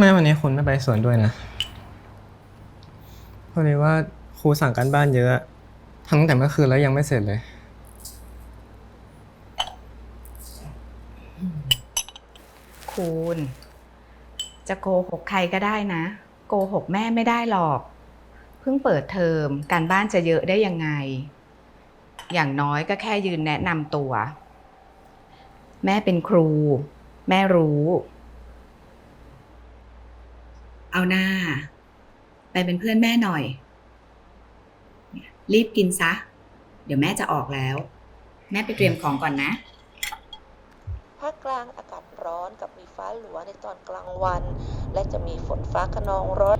แม่วันนี้คุณไม่ไปสวนด้วยนะพอดีว่าครูสั่งการบ้านเยอะทำตั้งแต่เมื่อคืนแล้วยังไม่เสร็จเลย คุณ จะโกหกใครก็ได้นะ โกหกแม่ไม่ได้หรอก เพิ่งเปิดเทอมการบ้านจะเยอะได้ยังไง อย่างน้อยก็แค่ยืนแนะนำตัว แม่เป็นครู แม่รู้ เอาหน้า ไปเป็นเพื่อนแม่หน่อย รีบกินซะ เดี๋ยวแม่จะออกแล้ว แม่ไปเตรียมของก่อนนะภาคกลางอากาศร้อนกับมีฟ้าหลัวในตอนกลางวัน และจะมีฝนฟ้าขนองร้อน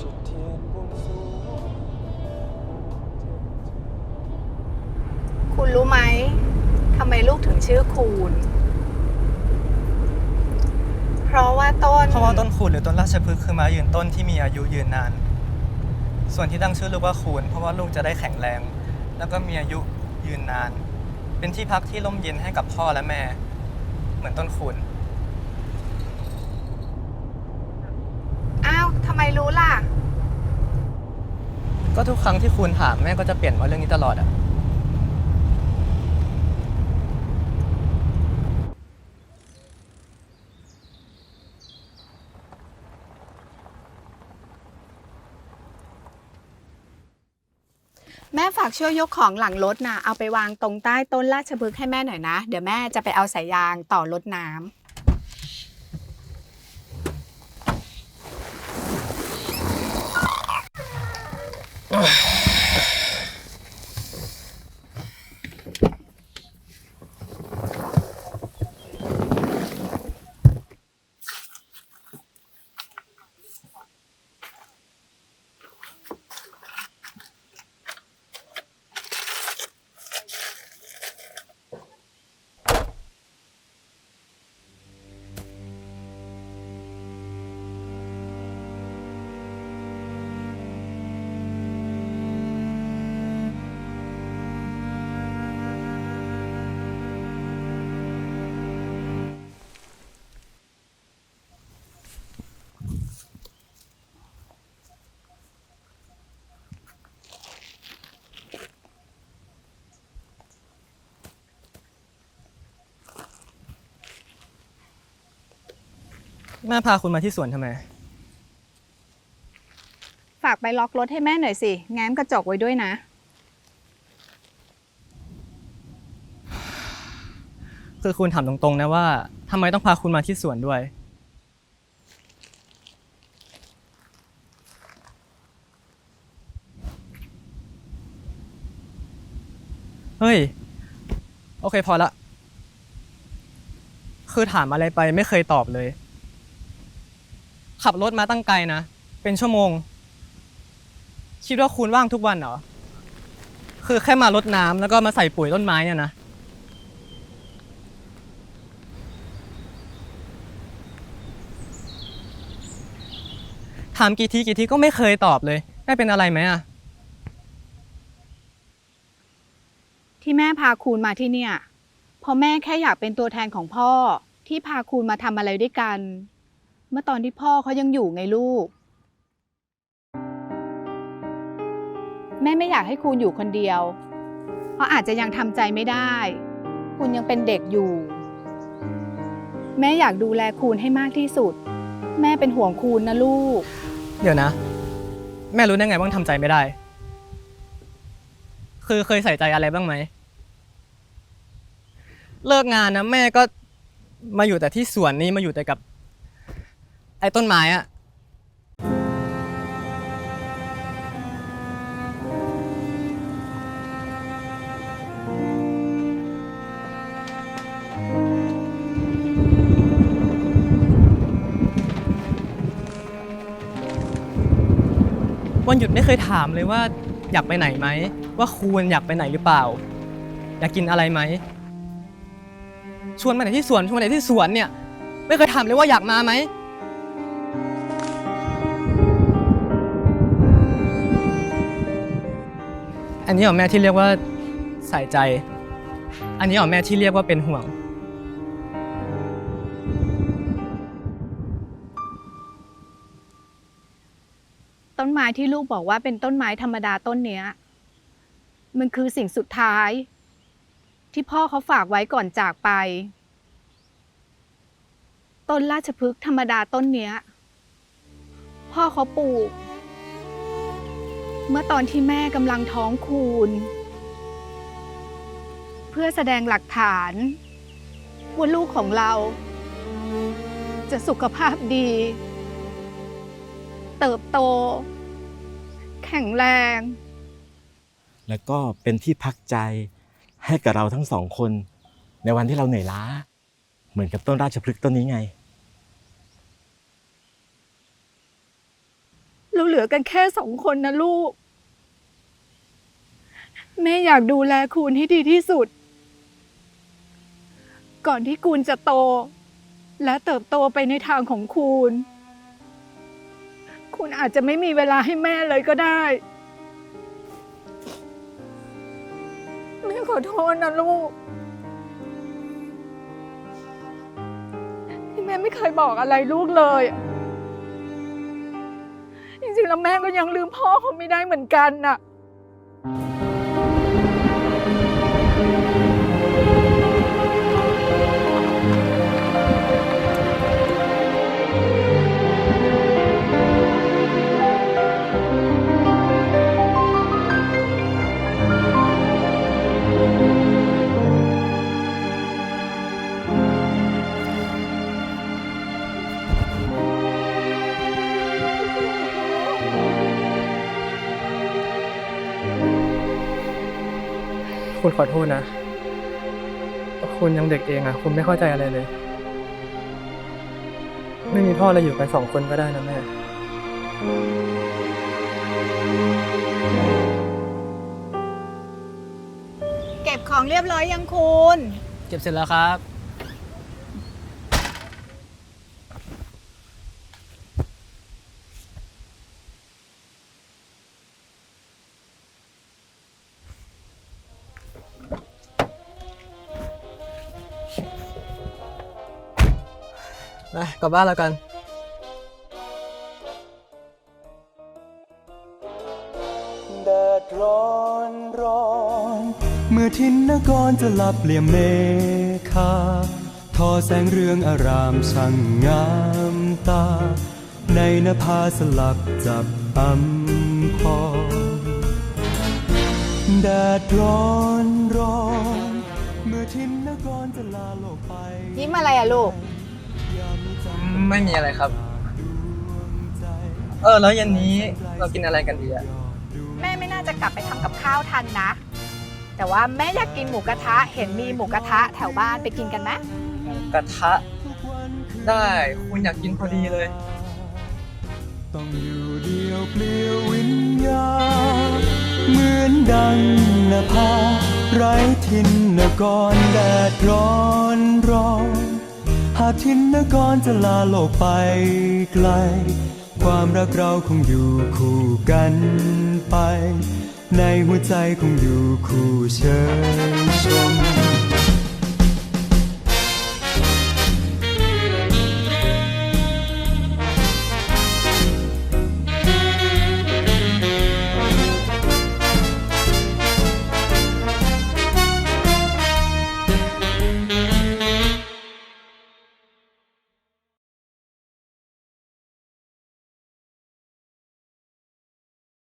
จุดเทียนบวงสรวงคุณรู้ไหม ทำไมลูกถึงชื่อคูณ เพราะว่าต้น เพราะว่าต้นคูณหรือต้นราชพฤกษ์คือไม้ยืนต้นที่มีอายุยืนนาน ส่วนที่ตั้งชื่อลูกว่าคูณ เพราะว่าลูกจะได้แข็งแรง แล้วก็มีอายุยืนนาน เป็นที่พักที่ร่มเย็นให้กับพ่อและแม่ เหมือนต้นคูณ อ้าวทำไมรู้ล่ะ ก็ทุกครั้งที่คูณถามแม่ก็จะเปลี่ยนมาเรื่องนี้ตลอดอะ แม่ฝากช่วยยกของหลังรถนะเอาไปวางตรงใต้ต้นราชพฤกษ์ให้แม่หน่อยนะ เดี๋ยวแม่จะไปเอาสายยางต่อรถน้ำ แม่พาคุณมาที่สวนทำไม ฝากไปล็อกรถให้แม่หน่อยสิ แง้มกระจกไว้ด้วยนะ คือคุณถามตรงๆนะว่าทำไมต้องพาคุณมาที่สวนด้วย เฮ้ย โอเคพอละ คือถามอะไรไปไม่เคยตอบเลย ขับรถมาตั้งไกลนะ เป็นชั่วโมง คิดว่าคุณว่างทุกวันเหรอ คือแค่มารดน้ำแล้วก็มาใส่ปุ๋ยต้นไม้เนี่ยนะ ถามกี่ทีกี่ทีก็ไม่เคยตอบเลยแม่เป็นอะไรไหมอะที่แม่พาคูณมาที่เนี่ยเพราะแม่แค่อยากเป็นตัวแทนของพ่อที่พาคูณมาทำอะไรด้วยกัน เมื่อตอนที่พ่อเขายังอยู่ไงลูก แม่ไม่อยากให้คูณอยู่คนเดียว เพราะอาจจะยังทำใจไม่ได้คูณยังเป็นเด็กอยู่ แม่อยากดูแลคูณให้มากที่สุด แม่เป็นห่วงคูณนะลูก เดี๋ยวนะ แม่รู้ได้ไงว่าทำใจไม่ได้ คือเคยใส่ใจอะไรบ้างไหม เลิกงานนะแม่ก็มาอยู่แต่ที่สวนนี้มาอยู่แต่กับ อ้ต้นไม้อะวันหยุดไม่เคยถามเลยว่าอยากไปไหนไหม ว่าควรอยากไปไหนหรือเปล่า อยากกินอะไรไหม ชวนมาไหนที่สวนชวนมาไหนที่สวนเนี่ย ไม่เคยถามเลยว่าอยากมาไหม นนี้เหรอแม่ที่เรียกว่าใส่ใจ อันนี้เหรอแม่ที่เรียกว่าเป็นห่วง ต้นไม้ที่ลูกบอกว่าเป็นต้นไม้ธรรมดาต้นเนี้ย มันคือสิ่งสุดท้าย ที่พ่อเขาฝากไว้ก่อนจากไป ต้นราชพฤกษ์ธรรมดาต้นเนี้ย พ่อเขาปลูก เมื่อตอนที่แม่กำลังท้องคูณ เพื่อแสดงหลักฐาน ว่าลูกของเรา จะสุขภาพดี เติบโต แข็งแรง แล้วก็เป็นที่พักใจให้กับเราทั้งสองคน ในวันที่เราเหนื่อยล้า เหมือนกับต้นราชพฤกษ์ต้นนี้ไง เราเหลือกันแค่สองคนนะลูก แม่อยากดูแลคุณให้ดีที่สุด ก่อนที่คุณจะโต และเติบโตไปในทางของคุณ คุณอาจจะไม่มีเวลาให้แม่เลยก็ได้ แม่ขอโทษนะลูก ที่แม่ไม่เคยบอกอะไรลูกเลย ริงๆแล้วแม่ก็ยังลืมพ่อเขาไม่ได้เหมือนกันน่ะ คุณขอโทษนะ คุณยังเด็กเองอะ คุณไม่เข้าใจอะไรเลย ไม่มีพ่อเราอยู่กันสองคนก็ได้นะแม่ เก็บของเรียบร้อยยังคุณ เก็บเสร็จแล้วครับ ลับบ้านแล้วกันแดดร้อนร้อนเมื่อทินนกรจะหลับเหลี่ยมเมฆาทอแสงเรืองอารามช่างงามตา ในนภาสลับจับอำพรแดดร้อนร้อน เมื่อทินนกรจะลาโลกไป ยิ้มอะไรอะลูกยามนี้จำ ไม่มีอะไรครับดวงใจเออ แล้วเย็นนี้เรากินอะไรกันดีอะแม่ไม่น่าจะกลับไปทำกับข้าวทันนะ แต่ว่าแม่อยากกินหมูกระทะ เห็นมีหมูกระทะแถวบ้านไปกินกันไหมกระทะ ได้คุณอยากกินพอดีเลย ต้องอยู่เดียวเปลี่ยววิญญาณเหมือนดังนภาไร้ทินนกรแดดร้อนร้อนหาทินนกรจะลาโลกไปไกล ความรักเราคงอยู่คู่กันไป ในหัวใจคงอยู่คู่เชยชม